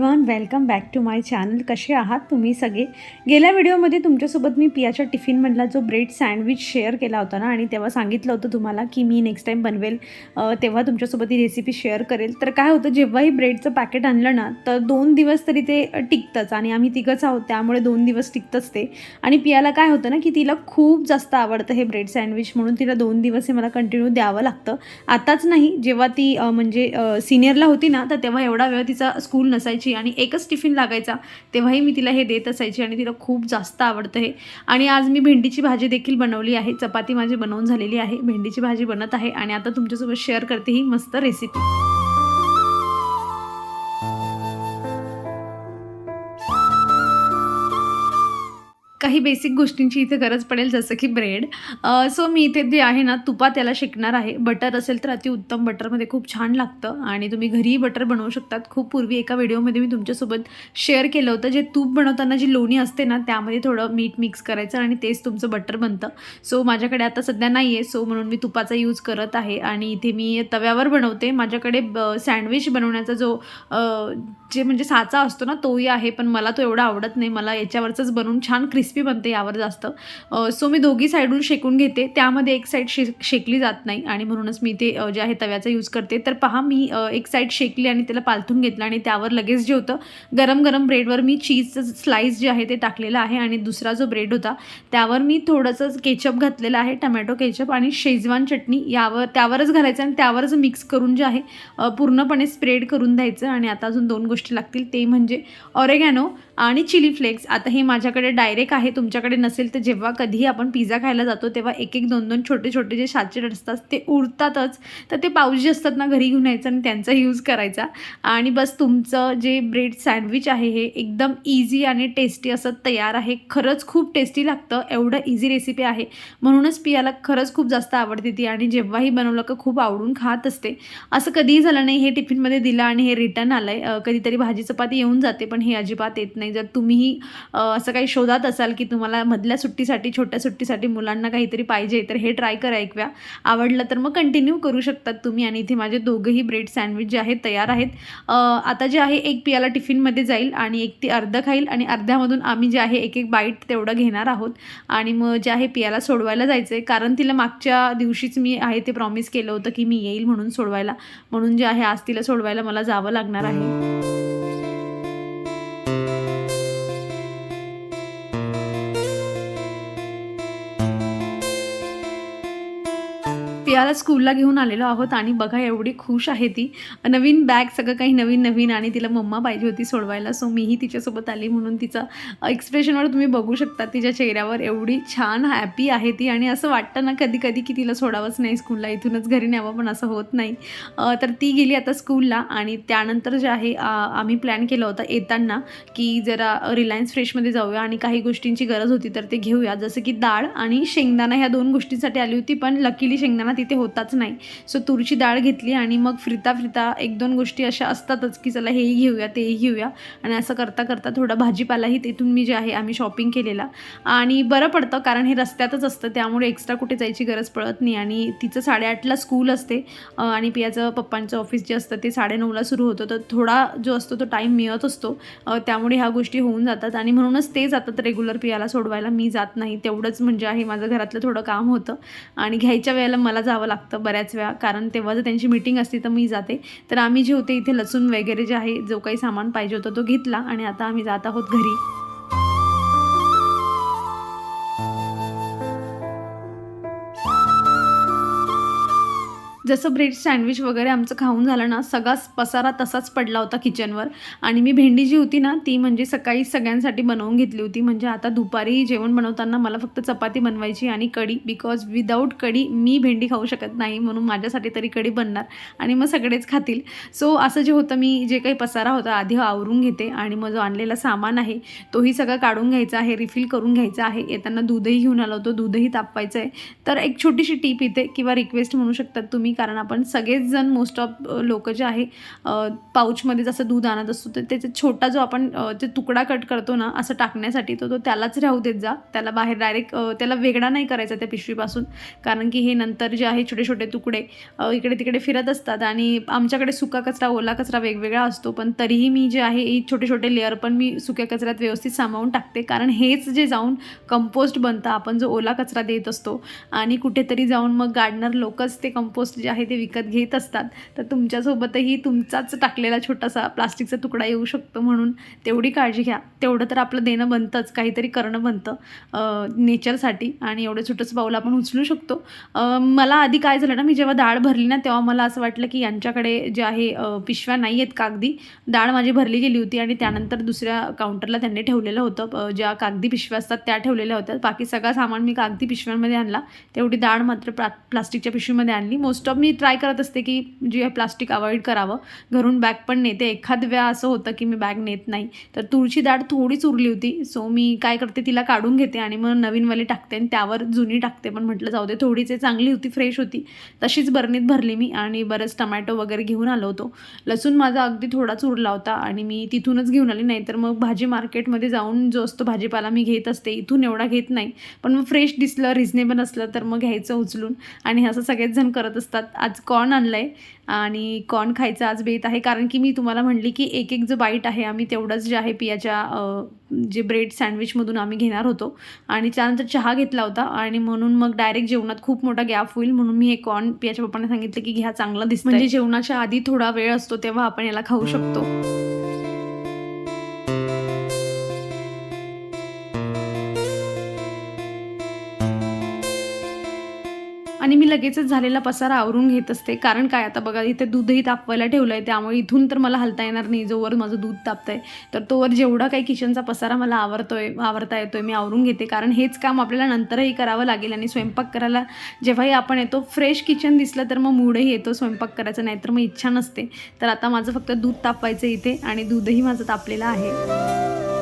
Everyone welcome back to my channel कसे आहात तुम्ही सगळे? गेल्या व्हिडिओमध्ये तुमच्यासोबत मी पियाच्या टिफिनमधला जो ब्रेड सँडविच शेअर केला होता ना आणि तेव्हा सांगितलं होतं तुम्हाला की मी नेक्स्ट टाईम बनवेल तेव्हा तुमच्यासोबत ही रेसिपी शेअर करेल. तर काय होतं जेव्हाही ब्रेडचं पॅकेट आणलं ना तर दोन दिवस तरी ते टिकतंच आणि आम्ही तिघंच आहोत त्यामुळे दोन दिवस टिकतंच ते. आणि पियाला काय होतं ना की तिला खूप जास्त आवडतं हे ब्रेड सँडविच म्हणून तिला दोन दिवस हे मला कंटिन्यू द्यावं लागतं. आताच नाही जेव्हा ती म्हणजे सिनियरला होती ना तर तेव्हा एवढा वेळ तिचा स्कूल नसायची. आणि एकच टिफिन लागायचा तेव्हाही मी तिला हे देत असायची आणि तिला खूप जास्त आवडतं हे. आणि आज मी भेंडीची भाजी देखील बनवली आहे चपाती माझी बनवून झालेली आहे भेंडीची भाजी बनत आहे आणि आता तुमच्यासोबत शेअर करते ही मस्त रेसिपी काही बेसिक गोष्टींची इथे गरज पडेल जसं की ब्रेड सो मी इथे जे आहे ना तुपात त्याला शिकणार आहे. बटर असेल तर अतिउत्तम बटरमध्ये खूप छान लागतं आणि तुम्ही घरीही बटर बनवू शकतात. खूप पूर्वी एका व्हिडिओमध्ये मी तुमच्यासोबत शेअर केलं होतं जे तूप बनवताना जी लोणी असते ना त्यामध्ये थोडं मीठ मिक्स करायचं आणि तेच तुमचं बटर बनतं. सो माझ्याकडे आता सध्या नाही आहे सो म्हणून मी तुपाचा यूज करत आहे आणि इथे मी तव्यावर बनवते. माझ्याकडे सँडविच बनवण्याचा जो जे म्हणजे साचा असतो ना तोही आहे पण मला तो एवढा आवडत नाही. मला याच्यावरचंच बनवून छान क्रिस्पी बनते यावर जास्त. सो मी दोघी साईडून शेकून घेते. त्यामध्ये एक साईड शे शेकली जात नाही आणि म्हणूनच मी ते जे आहे तव्याचा यूज करते. तर पहा मी एक साईड शेकली आणि त्याला पालथून घेतलं आणि त्यावर लगेच जे होतं गरम गरम ब्रेडवर मी चीजचं स्लाईस जे आहे ते टाकलेलं आहे आणि दुसरा जो ब्रेड होता त्यावर मी थोडंसं केचप घातलेलं आहे टमॅटो केचप आणि शेजवान चटणी यावर त्यावरच घालायचं आणि त्यावरच मिक्स करून जे आहे पूर्णपणे स्प्रेड करून द्यायचं आणि आता अजून दोन गोष्टी लागतील. ते म्हणजे ऑरेगॅनो आणि चिली फ्लेक्स आता हे माझ्याकडे डायरेक्ट आहे. तुमच्याकडे नसेल तर जेव्हा कधीही आपण पिझ्झा खायला जातो तेव्हा एक एक दोन दोन छोटे छोटे जे साचेट असतात ते उरतातच तर ते पाऊस असतात ना घरी घेऊन यायचं आणि त्यांचा यूज करायचा. आणि बस तुमचं जे ब्रेड सँडविच आहे हे एकदम इझी आणि टेस्टी असं तयार आहे. खरंच खूप टेस्टी लागतं. एवढं इझी रेसिपी आहे. म्हणूनच पियाला खरंच खूप जास्त आवडते ती आणि जेव्हाही बनवलं का खूप आवडून खात असते. असं कधीही झालं नाही हे टिफिनमध्ये दिलं आणि हे रिटर्न आलं आहे कधीतरी भाजी चपाती येऊन जाते पण हे अजिबात येत नाही. जर तुम्हीही असं काही शोधात असाल की तुम्हाला मधल्या सुट्टीसाठी छोट्या सुट्टीसाठी मुलांना काहीतरी पाहिजे तर हे ट्राय करा एक वेळा आवडलं तर मग कंटिन्यू करू शकतात तुम्ही. आणि इथे माझे दोघंही ब्रेड सँडविच जे आहेत तयार आहेत. आता जे आहे एक पियाला टिफिनमध्ये जाईल आणि एक ती अर्ध खाईल आणि अर्ध्यामधून आम्ही जे आहे एक एक बाईट तेवढं घेणार आहोत. आणि मग जे आहे पियाला सोडवायला जायचं आहे कारण तिला मागच्या दिवशीच मी आहे ते प्रॉमिस केलं होतं की मी येईल म्हणून सोडवायला. म्हणून जे आहे आज तिला सोडवायला मला जावं लागणार आहे. पियाला स्कूलला घेऊन आलेलो आहोत आणि बघा एवढी खुश आहे ती. नवीन बॅग सगळं काही नवीन नवीन आणि तिला मम्मा पाहिजे होती सोडवायला. सो मीही तिच्यासोबत आली म्हणून तिचा एक्सप्रेशनवर तुम्ही बघू शकता तिच्या चेहऱ्यावर एवढी छान हॅपी आहे ती. आणि असं वाटतं ना कधी कधी की तिला सोडावंच नाही स्कूलला इथूनच घरी न्यावं पण असं होत नाही. तर ती गेली आता स्कूलला आणि त्यानंतर जे आहे आम्ही प्लॅन केला होता येताना की जरा रिलायन्स फ्रेशमध्ये जाऊया आणि काही गोष्टींची गरज होती तर ते घेऊया. जसं की डाळ आणि शेंगदाणा ह्या दोन गोष्टींसाठी आली होती पण लकीली शेंगदाणा तिथे होताच नाही. सो तुरीची डाळ घेतली आणि मग फिरता फिरता एक दोन गोष्टी अशा असतातच की चला हेही घेऊया तेही घेऊया. आणि असं करता करता थोडा भाजीपालाही तिथून मी जे आहे आम्ही शॉपिंग केलेला. आणि बरं पडतं कारण हे रस्त्यातच असतं त्यामुळे एक्स्ट्रा कुठे जायची गरज पडत नाही. आणि तिचं साडेआठला स्कूल असते आणि पियाचं पप्पांचं ऑफिस जे असतं ते साडेनऊला सुरू होतं. तर थोडा जो असतो तो टाईम मिळत असतो. त्यामुळे ह्या गोष्टी होऊन जातात. आणि म्हणूनच ते जातात रेग्युलर पियाला सोडवायला. मी जात नाही. तेवढंच म्हणजे आहे माझं घरातलं थोडं काम होतं. आणि घ्यायच्या वेळेला मला जावं लागतं बऱ्याच वेळा. कारण तेव्हा जर त्यांची मीटिंग असती तर मी जाते. तर आम्ही जे होते इथे लसूण वगैरे जे आहे जो काही सामान पाहिजे होतं तो घेतला आणि आता आम्ही जात आहोत घरी. जसं ब्रेड सँडविच वगैरे आमचं खाऊन झालं ना सगळाच पसारा तसाच पडला होता किचनवर आणि मी भेंडी जी होती ना ती म्हणजे सकाळी सगळ्यांसाठी बनवून घेतली होती. म्हणजे आता दुपारी जेवण बनवताना मला फक्त चपाती बनवायची आणि कढी बिकॉज विदाऊट कढी मी भेंडी खाऊ शकत नाही म्हणून माझ्यासाठी तरी कढी बनणार आणि मग सगळेच खातील. सो असं जे होतं मी जे काही पसारा होता आधी आवरून घेते आणि मग जो आणलेला सामान आहे तोही सगळं काढून घ्यायचा आहे रिफिल करून घ्यायचा आहे. येताना दूधही घेऊन आलो होतो दूधही तापवायचं आहे तर एक छोटीशी टीप इथे किंवा रिक्वेस्ट म्हणू शकतात तुम्ही कारण आपण सगळेच जण मोस्ट ऑफ लोक जे आहे पाऊचमध्ये जसं दूध आणत असतो तर त्याचा छोटा जो आपण जे ते तुकडा कट करतो ना असं टाकण्यासाठी तर तो त्यालाच राहू देत जा. त्याला बाहेर डायरेक्ट त्याला वेगळा नाही करायचा त्या पिशवीपासून. कारण की हे नंतर जे आहे छोटे छोटे तुकडे इकडे तिकडे फिरत असतात आणि आमच्याकडे सुका कचरा ओला कचरा वेगवेगळा असतो. पण तरीही मी जे आहे हे छोटे छोटे लेअर पण मी सुक्या कचऱ्यात व्यवस्थित सामावून टाकते. कारण हेच जे जाऊन कंपोस्ट बनतं. आपण जो ओला कचरा देत असतो आणि कुठेतरी जाऊन मग गार्डनर लोकच ते कंपोस्ट जे आहे ते विकत घेत असतात तर तुमच्यासोबतही तुमचाच टाकलेला छोटासा प्लास्टिकचा तुकडा येऊ शकतो म्हणून तेवढी काळजी घ्या. तेवढं तर आपलं देणं बनतंच काहीतरी करणं बनतं नेचरसाठी आणि एवढं छोटंसं पाऊल आपण उचलू शकतो. मला आधी काय झालं ना मी जेव्हा डाळ भरली ना तेव्हा मला असं वाटलं की यांच्याकडे जे आहे पिशव्या नाही आहेत कागदी. डाळ माझी भरली गेली होती आणि त्यानंतर दुसऱ्या काउंटरला त्यांनी ठेवलेलं होतं ज्या कागदी पिशव्या असतात त्या ठेवलेल्या होत्या. बाकी सगळा सामान मी कागदी पिशव्यांमध्ये आणला. तेवढी डाळ मात्र प्ला प्लास्टिकच्या पिशवीमध्ये आणली. मोस्ट ऑफ मी ट्राय करत असते की जे प्लास्टिक अवॉइड करावं. घरून बॅग पण नेते. एखाद वेळा असं होतं की मी बॅग नेत नाही. तर तुळची डाळ थोडीच उरली होती. सो मी काय करते तिला काढून घेते आणि मग नवीनवाली टाकते आणि त्यावर जुनी टाकते. पण म्हटलं जाऊ दे थोडीच चांगली होती फ्रेश होती. तशीच बरणीत भरली मी आणि बरंच टमॅटो वगैरे घेऊन आलो होतो. लसूण माझा अगदी थोडाच उरला होता आणि मी तिथूनच घेऊन आली. नाहीतर मग भाजी मार्केटमध्ये जाऊन जो असतो भाजीपाला मी घेत असते इथून एवढा घेत नाही. पण मग फ्रेश दिसलं रिझनेबल असलं तर मग घ्यायचं उचलून. आणि असं सगळेच जण करत असतात. आज कॉर्न आणलं आहे आणि कॉर्न खायचं आज बेत आहे. कारण की मी तुम्हाला म्हणली की एक एक जो बाईट आहे आम्ही तेवढंच जे आहे पियाच्या जे ब्रेड सँडविचमधून आम्ही घेणार होतो. आणि त्यानंतर चहा घेतला होता आणि म्हणून मग डायरेक्ट जेवणात खूप मोठा गॅप होईल म्हणून मी हे कॉर्न पियाच्या पप्पांना सांगितलं की घ्या चांगला दिसतं म्हणजे जेवणाच्या आधी थोडा वेळ असतो तेव्हा आपण याला खाऊ शकतो. आणि मी लगेचच झालेला पसारा आवरून घेत असते. कारण काय आता बघा इथे दूधही तापवायला ठेवलं आहे त्यामुळे इथून तर मला हलता येणार नाही. जोवर माझं दूध तापतंय तर तोवर जेवढा काही किचनचा पसारा मला आवरतोय आवरता येतोय मी आवरून घेते. कारण हेच काम आपल्याला नंतरही करावं लागेल आणि स्वयंपाक करायला जेव्हाही आपण येतो फ्रेश किचन दिसलं तर मग मूडही येतो स्वयंपाक करायचं. नाही तर मग इच्छा नसते. तर आता माझं फक्त दूध तापवायचं इथे आणि दूधही माझं तापलेलं आहे.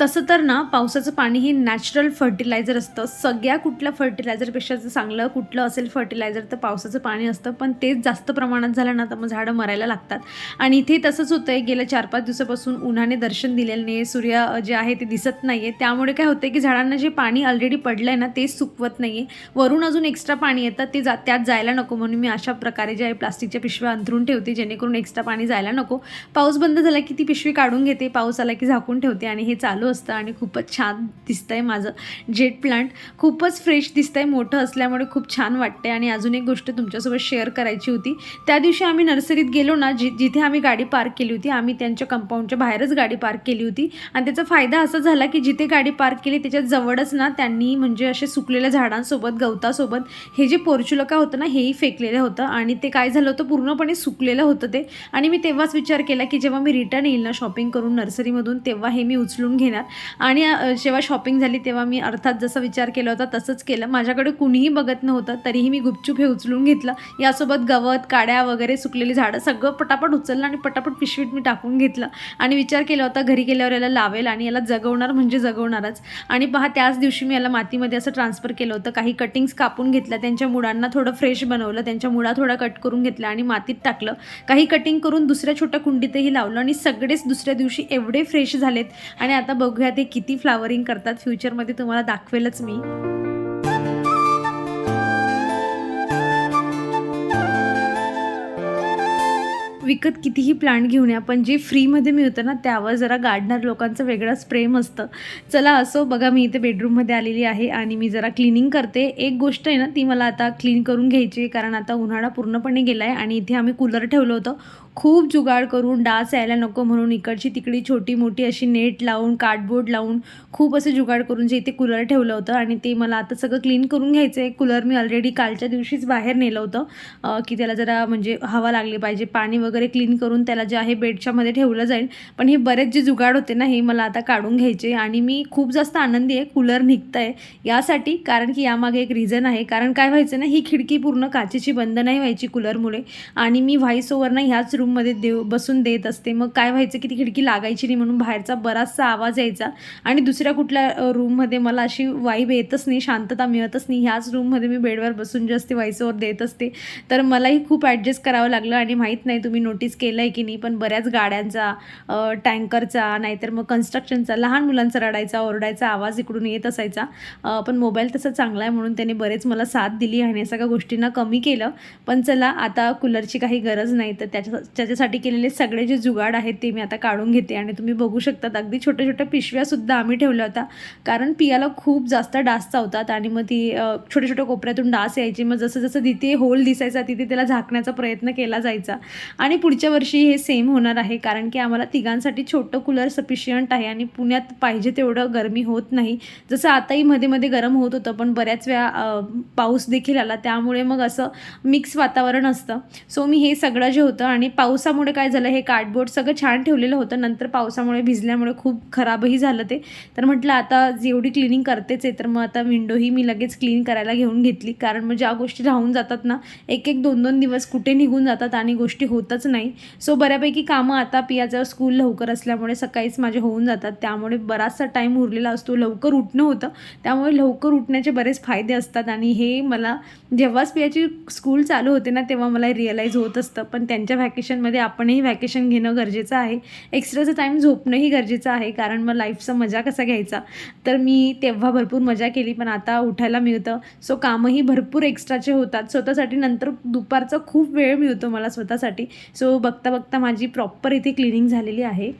तसं तर ना पावसाचं पाणी हे नॅचरल फर्टिलायझर असतं. सगळ्या कुठल्या फर्टिलायझरपेक्षा जर चांगलं कुठलं असेल फर्टिलायझर तर पावसाचं पाणी असतं. पण तेच जास्त प्रमाणात झालं ना तर मग झाडं मरायला लागतात. आणि इथे तसंच होतं आहे गेल्या चार पाच दिवसापासून उन्हाने दर्शन दिलेलं नाही सूर्य जे आहे ते दिसत नाही आहे त्यामुळे काय होतं की झाडांना जे पाणी ऑलरेडी पडलं आहे ना तेच सुकवत नाही आहे वरून अजून एक्स्ट्रा पाणी येतं ते जा त्यात जायला नको. म्हणून मी अशा प्रकारे जे आहे प्लास्टिकच्या पिशव्या अंथरून ठेवते जेणेकरून एक्स्ट्रा पाणी जायला नको. पाऊस बंद झाला की ती पिशवी काढून घेते पाऊस आला की झाकून ठेवते आणि हे चालू असतं आणि खूपच छान दिसतं आहे माझं. जेट प्लांट खूपच फ्रेश दिसतं आहे मोठं असल्यामुळे खूप छान वाटते आणि अजून एक गोष्ट तुमच्यासोबत शेअर करायची होती. त्या दिवशी आम्ही नर्सरीत गेलो ना जि जिथे आम्ही गाडी पार्क केली होती आम्ही त्यांच्या कंपाऊंडच्या बाहेरच गाडी पार्क केली होती. आणि त्याचा फायदा असा झाला की जिथे गाडी पार्क केली त्याच्या जवळच ना त्यांनी म्हणजे असे सुकलेल्या झाडांसोबत गवतासोबत हे जे पोर्चुलका होतं ना हेही फेकलेलं होतं. आणि ते काय झालं होतं पूर्णपणे सुकलेलं होतं ते. आणि मी तेव्हाच विचार केला की जेव्हा मी रिटर्न येईल ना शॉपिंग करून नर्सरीमधून तेव्हा हे मी उचलून घेणार आणि जेव्हा शॉपिंग झाली तेव्हा मी अर्थात जसं विचार केला होता तसंच केलं. माझ्याकडे कुणीही बघत नव्हतं तरीही मी गुपचूप हे उचलून घेतलं. यासोबत गवत काड्या वगैरे सुकलेली झाडं सगळं पटापट उचललं आणि पटापट पिशवीत मी टाकून घेतलं. आणि विचार केला होता घरी गेल्यावर याला लावेल आणि याला जगवणार म्हणजे जगवणारच. आणि पहा त्याच दिवशी मी याला मातीमध्ये असं ट्रान्सफर केलं होतं. काही कटिंग्स कापून घेतल्या त्यांच्या मुळांना थोडं फ्रेश बनवलं त्यांच्या मुळा थोडा कट करून घेतला आणि मातीत टाकलं. काही कटिंग करून दुसऱ्या छोट्या कुंडीतही लावलं आणि सगळेच दुसऱ्या दिवशी एवढे फ्रेश झालेत. आणि आता बघूया ते किती फ्लावरिंग करतात. फ्युचरमध्ये तुम्हाला दाखवेलच मी. विकत कितीही प्लांट घेऊन या पण जे फ्रीमध्ये मिळतं ना त्यावर जरा गार्डनर लोकांचं वेगळंच प्रेम असतं. चला असो बघा मी इथे बेडरूममध्ये आलेली आहे आणि मी जरा क्लिनिंग करते. एक गोष्ट आहे ना ती मला आता क्लीन करून घ्यायची आहे कारण आता उन्हाळा पूर्णपणे गेला आहे आणि इथे आम्ही कूलर ठेवलं होतं. खूप जुगाड करून डास यायला नको म्हणून इकडची तिकडी छोटी मोठी अशी नेट लावून कार्डबोर्ड लावून खूप असं जुगाड करून जे इथे कूलर ठेवलं होतं आणि ते मला आता सगळं क्लीन करून घ्यायचं आहे कूलर मी ऑलरेडी कालच्या दिवशीच बाहेर नेलं होतं की त्याला जरा म्हणजे हवा लागली पाहिजे पाणी वगैरे क्लीन करून त्याला जे आहे बेडच्यामध्ये ठेवलं जाईल. पण हे बरेच जे जुगाड होते ना हे मला आता काढून घ्यायचे आणि मी खूप जास्त आनंदी आहे कूलर निघतं आहे यासाठी. कारण की यामागे एक रिझन आहे. कारण काय व्हायचं ना ही खिडकी पूर्ण काचेची बंद नाही व्हायची कूलरमुळे आणि मी व्हाईस ओव्हर ना ह्याच रूम रूममध्ये देऊ बसून देत असते. मग काय व्हायचं की ती खिडकी लागायची नाही म्हणून बाहेरचा बराचसा आवाज यायचा. आणि दुसऱ्या कुठल्या रूममध्ये मला अशी वाईब येतच नाही शांतता मिळतच नाही. ह्याच रूममध्ये मी बेडवर बसून जे असते व्हायसोवर देत असते. तर मलाही खूप ॲडजस्ट करावं लागलं आणि माहीत नाही तुम्ही नोटीस केलं आहे की नाही पण बऱ्याच गाड्यांचा टँकरचा नाहीतर मग कन्स्ट्रक्शनचा लहान मुलांचा रडायचा ओरडायचा आवाज इकडून येत असायचा. पण मोबाईल तसा चांगला आहे म्हणून त्याने बरेच मला साथ दिली आणि या सगळ्या गोष्टींना कमी केलं. पण चला आता कूलरची काही गरज नाही तर त्याच्या त्याच्यासाठी केलेले सगळे जे जुगाड आहेत ते मी आता काढून घेते आणि तुम्ही बघू शकतात अगदी छोट्या छोट्या पिशव्यासुद्धा आम्ही ठेवल्या होत्या. कारण पियाला खूप जास्त डास चावतात आणि मग ती छोट्या छोट्या कोपऱ्यातून डास यायची. मग जसं जसं तिथे होल दिसायचा तिथे त्याला झाकण्याचा प्रयत्न केला जायचा. आणि पुढच्या वर्षी हे सेम होणार आहे. कारण की आम्हाला तिघांसाठी छोटं कूलर सफिशियंट आहे आणि पुण्यात पाहिजे तेवढं गरमी होत नाही. जसं आताही मध्ये मध्ये गरम होत होतं पण बऱ्याच वेळा पाऊस देखील आला. त्यामुळे मग असं मिक्स वातावरण असतं. सो मी हे सगळं जे होतं आणि पावसामुळे काय झालं हे कार्डबोर्ड सगळं छान ठेवलेलं होतं. नंतर पावसामुळे भिजल्यामुळे खूप खराबही झालं ते. तर म्हटलं आता जेवढी क्लिनिंग करतेच आहे तर मग आता विंडोही मी लगेच क्लीन करायला घेऊन घेतली. कारण मग ज्या गोष्टी राहून जातात ना एक एक दोन दोन दिवस कुठे निघून जातात आणि गोष्टी होतच नाही. सो बऱ्यापैकी कामं आता पियाचं स्कूल लवकर असल्यामुळे सकाळीच माझे होऊन जातात. त्यामुळे बराचसा टाईम उरलेला असतो. लवकर उठणं होतं. त्यामुळे लवकर उठण्याचे बरेच फायदे असतात. आणि हे मला जेव्हाच पियाची स्कूल चालू होते ना तेव्हा मला रिअलाईज होत असतं. पण त्यांच्या व्हॅकेशन व्हॅकेशनमध्ये आपणही व्हॅकेशन घेणं गरजेचं आहे. एक्स्ट्राचं टाईम झोपणंही गरजेचं आहे. कारण मग लाईफचा मजा कसा घ्यायचा? तर मी तेव्हा भरपूर मजा केली पण आता उठायला मिळतं. सो कामही भरपूर एक्स्ट्राचे होतात. स्वतःसाठी नंतर दुपारचा खूप वेळ मिळतो मला स्वतःसाठी. सो बघता बघता माझी प्रॉपर इथे क्लिनिंग झालेली आहे.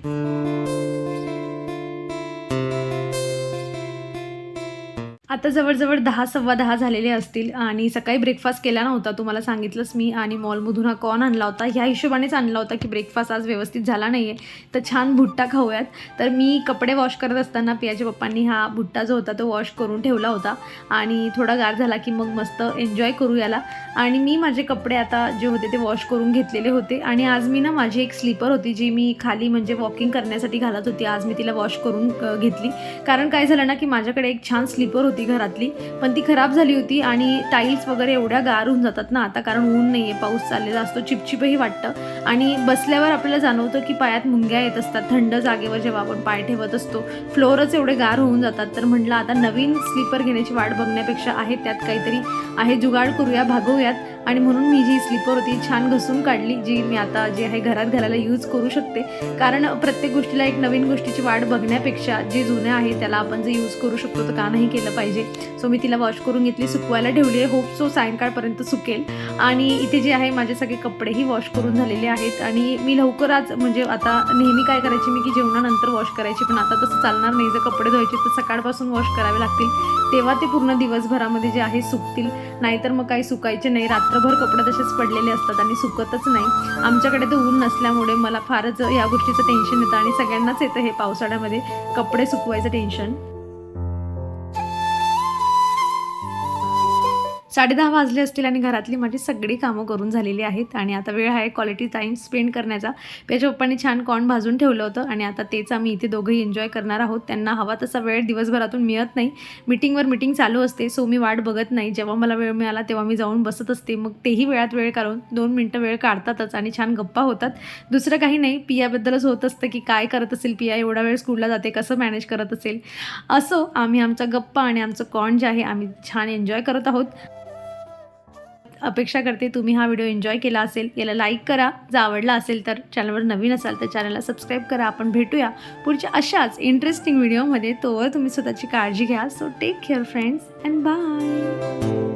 आता जवळजवळ दहा सव्वा दहा झालेले असतील आणि सकाळी ब्रेकफास्ट केला नव्हता. तुम्हाला सांगितलंच मी आणि मॉलमधून हा कॉर्न आणला होता? ह्या हिशोबानेच आणला होता की ब्रेकफास्ट आज व्यवस्थित झाला नाही आहे तर छान भुट्टा खाऊयात. तर मी कपडे वॉश करत असताना पियाच्या पप्पांनी हा भुट्टा जो होता तो वॉश करून ठेवला होता. आणि थोडा गार झाला की मग मस्त एन्जॉय करू याला. आणि मी माझे कपडे आता जे होते ते वॉश करून घेतलेले होते. आणि आज मी ना माझी एक स्लीपर होती जी मी खाली म्हणजे वॉकिंग करण्यासाठी घालत होती. आज मी तिला वॉश करून घेतली. कारण काय झालं ना की माझ्याकडे एक छान स्लीपर होती. घरातली. पण ती खराब झाली होती आणि टाईल्स वगैरे एवढ्या गार होऊन जातात ना आता कारण ऊन नाही आहे पाऊस चाललेला असतो चिपचिपही वाटतं. आणि बसल्यावर आपल्याला जाणवतं की पायात मुंग्या येत असतात. थंड जागेवर जेव्हा आपण पाय ठेवत असतो फ्लोअरच एवढे गार होऊन जातात. तर म्हटलं आता नवीन स्लीपर घेण्याची वाट बघण्यापेक्षा आहे त्यात काहीतरी आहे. जुगाड करूया भागवूयात आणि म्हणून मी जी स्लीपर होती छान घसून काढली जी मी आता जे आहे घरात घालायला यूज करू शकते. कारण प्रत्येक गोष्टीला एक नवीन गोष्टीची वाट बघण्यापेक्षा जे जुने आहे त्याला आपण जे यूज करू शकतो तर का नाही केलं पाहिजे? सो मी तिला वॉश करून घेतली सुकवायला ठेवली आहे. होप सो सायंकाळपर्यंत सुकेल. आणि इथे जे आहे माझे सगळे कपडेही वॉश करून झालेले आहेत. आणि मी लवकर आज म्हणजे आता नेहमी काय करायची मी की जेवणानंतर वॉश करायची. पण आता तसं चालणार नाही. जर कपडे धुवायचे तर सकाळपासून वॉश करावे लागतील. तेव्हा ते पूर्ण दिवसभरामध्ये जे आहे सुकतील. नाहीतर मग काही सुकायचे नाही. रात्री रात्रभर कपडे तसेच पडलेले असतात आणि सुकतच नाही. आमच्याकडे तर ऊन नसल्यामुळे मला फारच या गोष्टीचं टेन्शन येतं आणि सगळ्यांनाच येतं हे पावसाळ्यामध्ये कपडे सुकवायचं टेन्शन साडेदहा वाजले असतील आणि घरातली माझी सगळी कामं करून झालेली आहेत आणि आता वेळ आहे क्वालिटी टाईम स्पेंड करण्याचा. त्याच्या पप्पांनी छान कॉर्न भाजून ठेवलं होतं आणि आता तेच आम्ही इथे दोघंही एन्जॉय करणार आहोत. त्यांना हवा तसा वेळ दिवसभरातून मिळत नाही. मिटिंगवर मिटिंग चालू असते सो मी वाट बघत नाही. जेव्हा मला वेळ मिळाला तेव्हा मी जाऊन बसत असते. मग तेही वेळात वेळ काढून दोन मिनटं वेळ काढतातच आणि छान गप्पा होतात. दुसरं काही नाही पियाबद्दलच होत असतं की काय करत असेल पिया एवढा वेळ स्कूलला जाते कसं मॅनेज करत असेल? असो आम्ही आमचा गप्पा आणि आमचं कॉर्न जे आहे आम्ही छान एन्जॉय करत आहोत. अपेक्षा करते तुम्ही हा व्हिडिओ एन्जॉय केला असेल याला लाईक करा. जर आवडला असेल तर चॅनलवर नवीन असाल तर चॅनलला सबस्क्राईब करा. आपण भेटूया पुढच्या अशाच इंटरेस्टिंग व्हिडिओमध्ये तोवर तुम्ही स्वतःची काळजी घ्या. So take care friends and bye